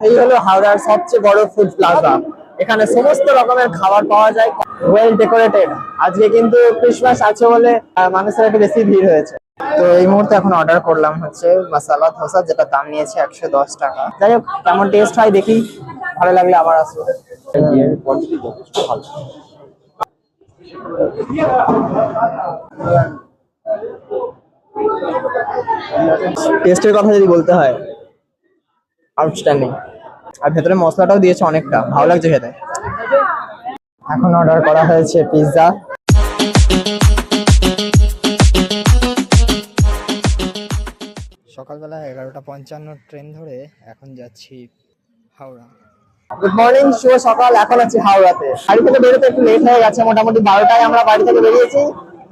এই হলো হাওড়ার সবচেয়ে বড় ফুড প্লাজা এখানে সমস্ত রকমের খাবার পাওয়া যায় ওয়েল ডেকোরেটেড আজকে কিন্তু ক্রিসমাস আছে বলে মানুষের একটু বেশি ভিড় হয়েছে। তো এই মুহূর্তে এখন অর্ডার করলাম হচ্ছে মশালা ধোসা, যেটা দাম নিয়েছে একশো দশ টাকা। যাই হোক, কেমন টেস্ট হয় দেখি, ভালো লাগলে আবার আসব। টেস্টের কথা যদি বলতে হয় আউটস্ট্যান্ডিং আর ভেতরে মশলাটাও দিয়েছে অনেকটা ভালো লাগছে খেতে। এখন অর্ডার করা হয়েছে পিৎজা সকালবেলা এগারোটা পঞ্চান্ন ট্রেন ধরে এখন যাচ্ছি হাওড়া। গুড মর্নিং শুভ সকাল এখন আছি হাওড়াতে। বাড়ি থেকে বেরোতে একটু লেট হয়ে গেছে মোটামুটি বারোটায় আমরা বাড়ি থেকে বেরিয়েছি।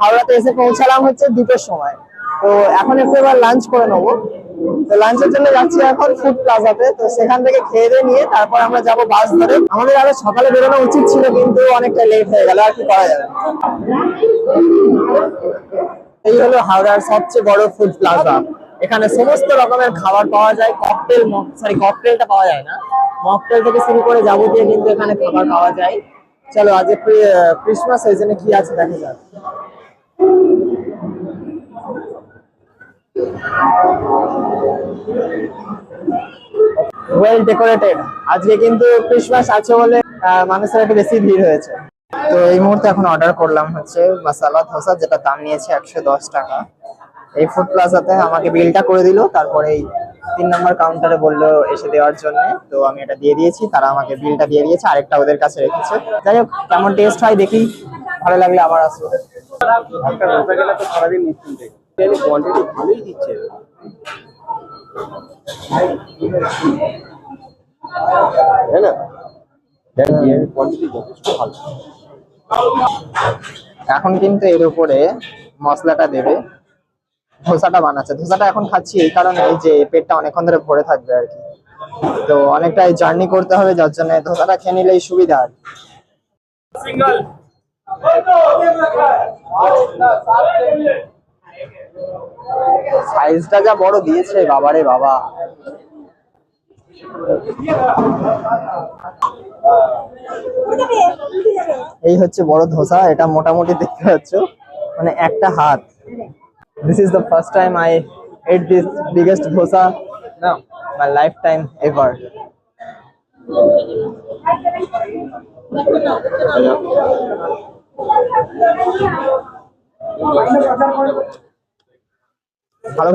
হাওড়াতে এসে পৌঁছালাম হচ্ছে দুটোর সময়। তো এখন একটু এবার লাঞ্চ করে নেব। তো লাঞ্চের জন্য যাচ্ছি এখন ফুড প্লাজাতে তো সেখান থেকে খেয়ে দিয়ে নিয়ে তারপর আমরা যাব বাস ধরে। আমাদের আরও সকালে বেরোনো উচিত ছিল, কিন্তু অনেকটা লেট হয়ে গেল, আর কি করা যাবে? এই হলো হাওড়ার সবচেয়ে বড় ফুড প্লাজা এখানে সমস্ত রকমের খাবার পাওয়া যায়। ককটেল সরি ককটেলটা পাওয়া যায় না। মকটেল থেকে শুরু করে যাবতীয় কিন্তু এখানে খাবার পাওয়া যায়। চলো আজকে ক্রিসমাস এই জন্য কি আছে দেখা যাক। ওয়েল ডেকোরেটেড আজকে কিন্তু ক্রিসমাস আছে বলে মানুষের একটু বেশি ভিড় হয়েছে। তো এই মুহূর্তে এখন অর্ডার করলাম হচ্ছে মশালা ধোসা, যেটা দাম নিয়েছে একশো দশ টাকা। এই ফুড প্লাজাতে আমাকে বিলটা করে দিল, তারপরে এই তিন নম্বর কাউন্টারে বলল এসে দেওয়ার জন্য। তো আমি এটা দিয়ে দিয়েছি, তারা আমাকে বিলটা দিয়ে দিয়েছে, আরেকটা ওদের কাছে রেখেছে। যাই হোক, কেমন টেস্ট হয় দেখি, ভালো লাগলে আবার আসব। একটা গেলে তো সারাদিন কোয়ান্টিটি ভালোই দিচ্ছে। তাই না? কোয়ান্টিটি যথেষ্ট ভালো। এখন কিন্তু এর উপরে মশলাটা দেবে। ধোসাটা বানাচ্ছে। ধোসাটা এখন খাচ্ছি এই কারণে যে পেটটা অনেকক্ষণ ধরে ভরে থাকবে আর কি। তো অনেকটাই জার্নি করতে হবে যার জন্য ধোসাটা খেয়ে নিলেই সুবিধা আর কি। সাইজটা যা বড় দিয়েছে, বাবারে বাবা। এই হচ্ছে বড় ধোসা, এটা মোটামুটি দেখতে পাচ্ছ। মানে একটা হাত। This is the first time I ate this biggest dosa না মাই লাইফ টাইম এভার ভালো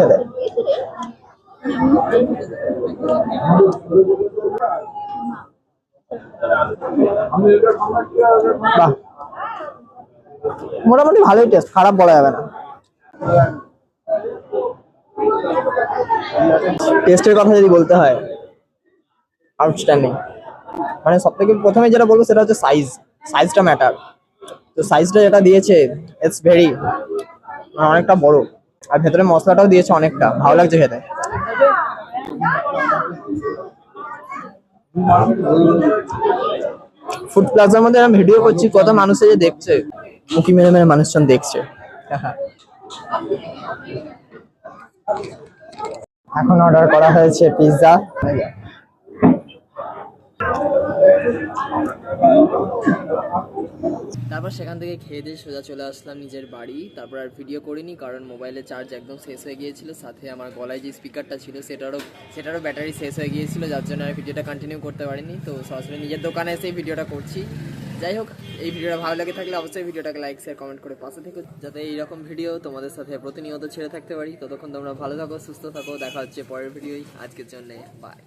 বাহ। মোটামুটি ভালোই টেস্ট খারাপ বলা যাবে না। টেস্টের কথা যদি বলতে হয় আউটস্ট্যান্ডিং মানে সব থেকে প্রথমে যেটা বলব সেটা হচ্ছে সাইজ সাইজটা ম্যাটার তো সাইজটা যেটা দিয়েছে ইটস ভেরি অনেকটা বড়। আর ভেতরে মশলাটাও দিয়েছে অনেকটা। ভালো লাগছে খেতে। ফুড প্লাজার মধ্যে আমি ভিডিও করছি, কত মানুষ যে দেখছে। উকি মেরে মেরে মানুষজন দেখছে। এখন অর্ডার করা হয়েছে পিৎজা তারপর সেখান থেকে খেয়ে দিয়ে সোজা চলে আসলাম নিজের বাড়ি। তারপর আর ভিডিও করিনি, কারণ মোবাইলের চার্জ একদম শেষ হয়ে গিয়েছিল। সাথে আমার গলায় যে স্পিকারটা ছিল, সেটারও সেটারও ব্যাটারি শেষ হয়ে গিয়েছিল, যার জন্য আর ভিডিওটা কন্টিনিউ করতে পারিনি। তো সরাসরি নিজের দোকানে এসেই ভিডিওটা করছি। যাই হোক, এই ভিডিওটা ভালো লাগে থাকলে অবশ্যই ভিডিওটাকে লাইক শেয়ার কমেন্ট করে পাশে থেকে। যাতে এইরকম ভিডিও তোমাদের সাথে প্রতিনিয়ত ছেড়ে থাকতে পারি। ততক্ষণ তোমরা ভালো থাকো, সুস্থ থাকো। দেখা হচ্ছে পরের ভিডিওই আজকের জন্য বাই